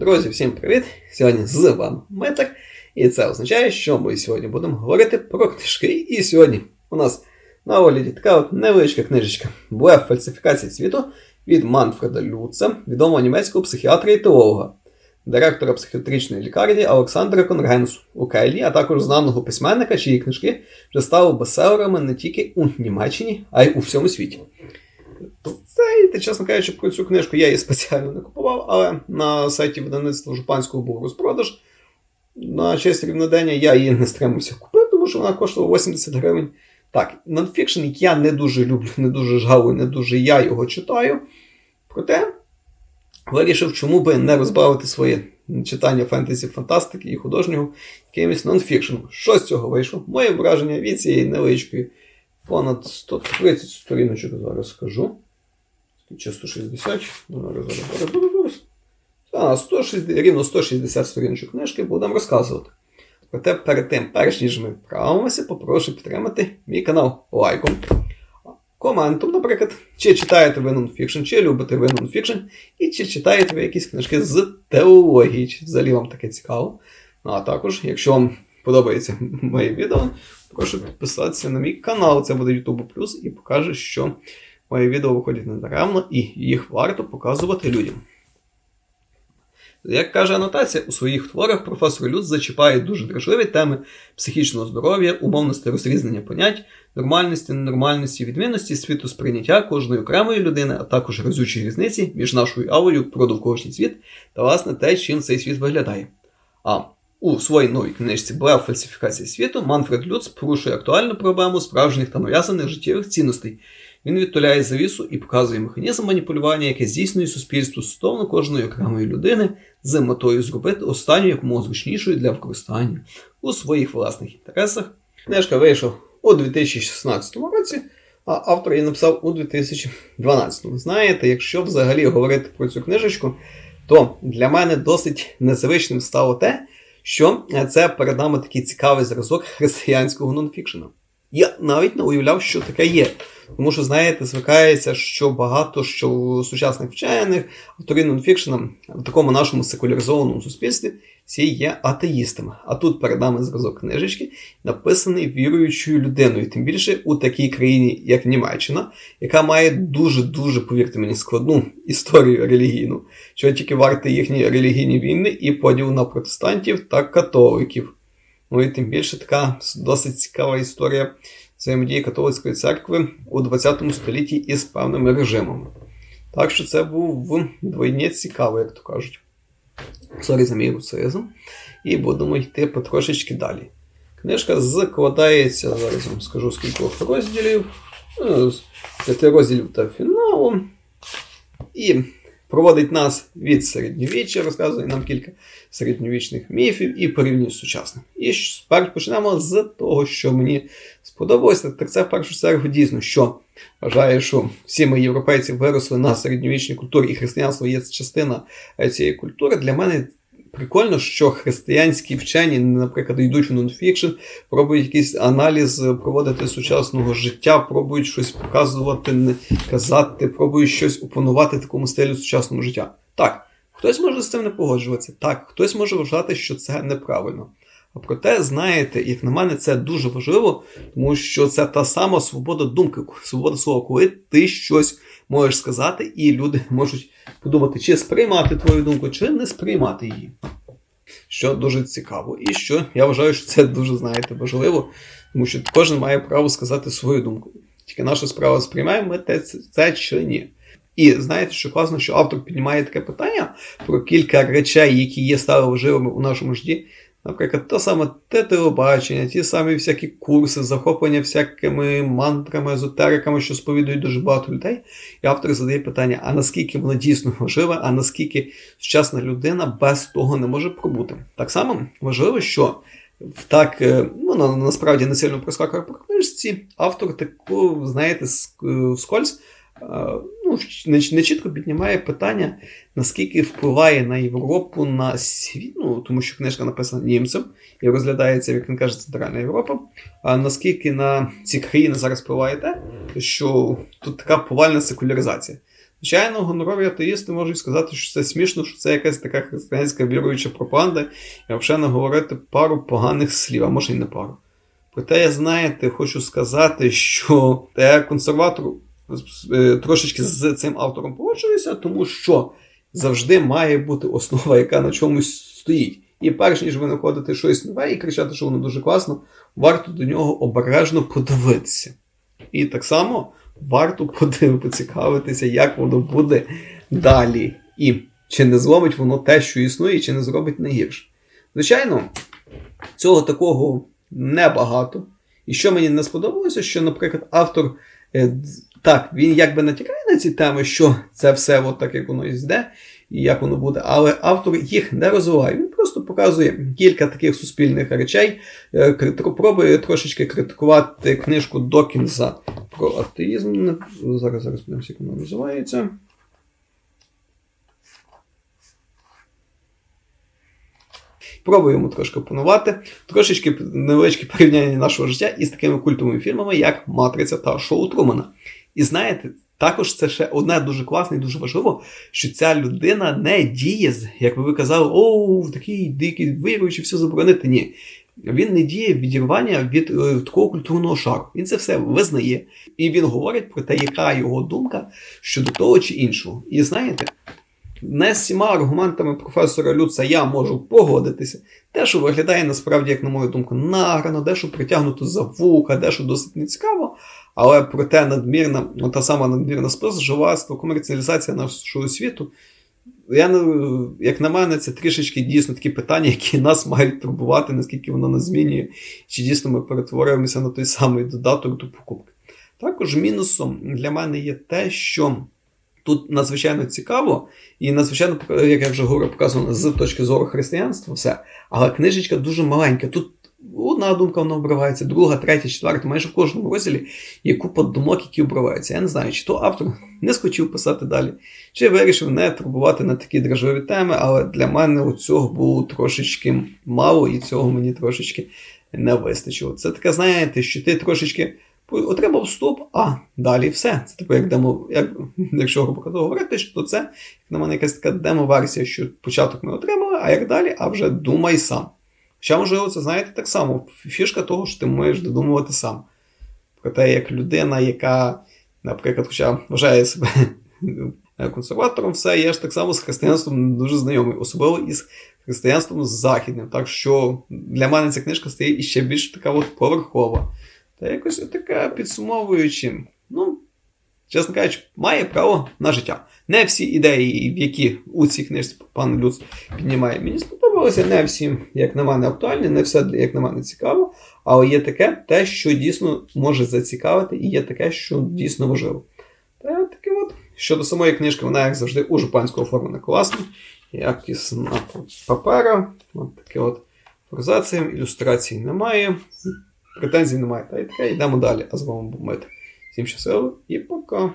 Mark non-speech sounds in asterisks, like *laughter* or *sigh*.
Друзі, всім привіт! Сьогодні з вами Метр. І це означає, що ми сьогодні будемо говорити про книжки. І сьогодні у нас на огляді така от невеличка книжечка Блеф фальсифікації світу від Манфреда Люца, відомого німецького психіатра і теолога, директора психіатричної лікарні Олександра Конгенсу у Кайлі, а також знаного письменника, чиї книжки вже стали бестселерами не тільки у Німеччині, а й у всьому світі. Це, чесно кажучи, про цю книжку я її спеціально не купував, але на сайті видавництва Жупанського був розпродаж. На честь рівнодення я її не стримався купити, тому що вона коштувала 80 гривень. Так, нонфікшн, я не дуже люблю, не дуже жалую, не дуже я його читаю. Проте вирішив, чому би не розбавити своє читання фентезі, фантастики і художнього якимось нонфікшеном. Що з цього вийшло? Моє враження від цієї невеличкої понад 130 сторіночок зараз скажу. Чи 160, зараз зараз а, 160, рівно 160 сторіночок книжки будемо розказувати. Проте перед тим, перш ніж ми вправимося, попрошу підтримати мій канал лайком, коментом, наприклад, чи читаєте ви нонфікшн, чи любите ви нонфікшн, і чи читаєте ви якісь книжки з теології, чи взагалі вам таке цікаво. Ну, а також, якщо вам подобається моє відео, прошу підписатися на мій канал, це буде YouTube Plus, і покаже, що мої відео виходять недаремно і їх варто показувати людям. Як каже анотація, у своїх творах професор Люц зачіпає дуже дражливі теми психічного здоров'я, умовності розрізнення понять, нормальності, ненормальності, відмінності, світу сприйняття кожної окремої людини, а також разючої різниці між нашою авою про довколишній світ та, власне, те, чим цей світ виглядає. А у своїй новій книжці Блев фальсифікації світу Манфред Люц порушує актуальну проблему справжніх та нав'язаних життєвих цінностей. Він відтуляє завісу і показує механізм маніпулювання, яке здійснює суспільство стосовно кожної окремої людини з метою зробити останню якомога зручнішою для використання у своїх власних інтересах. Книжка вийшла у 2016 році, а автор її написав у 2012. Знаєте, якщо взагалі говорити про цю книжечку, то для мене досить незвичним стало те, що це перед нами такий цікавий зразок християнського нонфікшена. Я навіть не уявляв, що таке є. Тому що, знаєте, звикається, що багато що сучасних вчених, авторів нонфікшена в такому нашому секуляризованому суспільстві всі є атеїстами. А тут перед нами зразок книжечки, написаний віруючою людиною, тим більше у такій країні, як Німеччина, яка має дуже-дуже, повірте мені, складну історію релігійну, що тільки варте їхні релігійні війни і поділ на протестантів та католиків. Ну і тим більше така досить цікава історія взаємодії католицької церкви у 20 столітті із певними режимами. Так що це був вдвойні цікаво, як то кажуть. Сорі за мій руцизм. І будемо йти потрошечки далі. Книжка складається, зараз вам скажу з кількох розділів, п'яти розділів та фіналу. І проводить нас від середньовіччя, розказує нам кілька середньовічних міфів і порівнює з сучасним. І спершу почнемо з того, що мені сподобалося. Так це в першу чергу дійсно, що вважаю, що всі ми європейці виросли на середньовічній культурі, і християнство є частина цієї культури. Для мене Прикольно, що християнські вчені, наприклад, йдуть в нонфікшн, пробують якийсь аналіз проводити сучасного життя, пробують щось показувати, казати, пробують щось опанувати такому стилю сучасного життя. Так, хтось може з цим не погоджуватися, так, хтось може вважати, що це неправильно. А проте, знаєте, як на мене, це дуже важливо, тому що це та сама свобода думки, свобода слова, коли ти щось можеш сказати, і люди можуть подумати, чи сприймати твою думку, чи не сприймати її. Що дуже цікаво. І що я вважаю, що це дуже, знаєте, важливо, тому що кожен має право сказати свою думку. Тільки наша справа сприймаємо ми це, це чи ні. І знаєте, що класно, що автор піднімає таке питання про кілька речей, які є стали важливими у нашому житті, Наприклад, те саме те телебачення, ті самі всякі курси, захоплення всякими мантрами, езотериками, що сповідують дуже багато людей. І автор задає питання: а наскільки воно дійсно важливе, а наскільки сучасна людина без того не може пробути? Так само важливо, що так, е, ну насправді не сильно проскакує по книжці, автор таку, знаєте, вскользь ну, не чітко піднімає питання, наскільки впливає на Європу на світ, ну, тому що книжка написана німцем і розглядається, як він каже, Центральна Європа. А наскільки на ці країни зараз впливає те, що тут така повальна секуляризація. Звичайно, гонорові атеїсти можуть сказати, що це смішно, що це якась така християнська віруюча пропаганда, і взагалі говорити пару поганих слів, а може й не пару. Проте, я знаєте, хочу сказати, що я консерватор трошечки з цим автором погоджуюся, тому що завжди має бути основа, яка на чомусь стоїть. І перш ніж ви знаходите щось нове і кричати, що воно дуже класно, варто до нього обережно подивитися. І так само варто поцікавитися, як воно буде далі. І чи не зломить воно те, що існує, чи не зробить не гірше. Звичайно, цього такого небагато. І що мені не сподобалося, що, наприклад, автор. Так, він якби натякає на ці теми, що це все от так, як воно йде, і як воно буде, але автор їх не розвиває. Він просто показує кілька таких суспільних речей, е, пробує трошечки критикувати книжку Докінза про атеїзм. Зараз зараз подивимося, як воно називається. Пробую йому трошки опанувати, трошечки невеличке порівняння нашого життя із такими культовими фільмами, як Матриця та Шоу Трумана. І знаєте, також це ще одне дуже класне і дуже важливо, що ця людина не діє, як би ви казали, о, такий дикий віруючий, все заборонити. Ні. Він не діє відірвання від е, такого культурного шару. Він це все визнає. І він говорить про те, яка його думка щодо того чи іншого. І знаєте, не з всіма аргументами професора Люца я можу погодитися. Те, що виглядає насправді, як на мою думку, награно, дещо притягнуто за вуха, дещо досить нецікаво, але проте надмірна, та сама надмірна споживацтво, комерціалізація нашого світу. Я як на мене, це трішечки дійсно такі питання, які нас мають турбувати, наскільки воно нас змінює, чи дійсно ми перетворюємося на той самий додаток до покупки. Також мінусом для мене є те, що тут надзвичайно цікаво, і надзвичайно, як я вже говорив, показано з точки зору християнства, все. Але книжечка дуже маленька. Тут одна думка вона обривається, друга, третя, четверта, майже в кожному розділі є купа думок, які обриваються. Я не знаю, чи то автор *laughs* не схотів писати далі, чи вирішив не турбувати на такі дражові теми, але для мене у цього було трошечки мало, і цього мені трошечки не вистачило. Це таке, знаєте, що ти трошечки отримав вступ, а далі все. Це типу як демо, як, якщо грубо говорити, то це, як на мене, якась така демо-версія, що початок ми отримали, а як далі, а вже думай сам. Хоча, можливо, це знаєте так само. Фішка того, що ти можеш додумувати сам. Про те, як людина, яка, наприклад, хоча вважає себе *laughs* консерватором, все, я ж так само з християнством дуже знайомий, особливо із християнством західним. Так що для мене ця книжка стає іще більш така от поверхова. Та якось така підсумовуючи, ну, чесно кажучи, має право на життя. Не всі ідеї, які у цій книжці пан Люц піднімає, мені сподобалося, не всі, як на мене, актуальні, не все, як на мене, цікаво, але є таке, те, що дійсно може зацікавити, і є таке, що дійсно важливо. Та таке от. Щодо самої книжки, вона, як завжди, у жупанського оформлена класно, якісна папера, от таке от форзація, ілюстрацій немає, претензій немає. Та й таке, йдемо далі, а з вами був Мит. Всім щасливо і пока!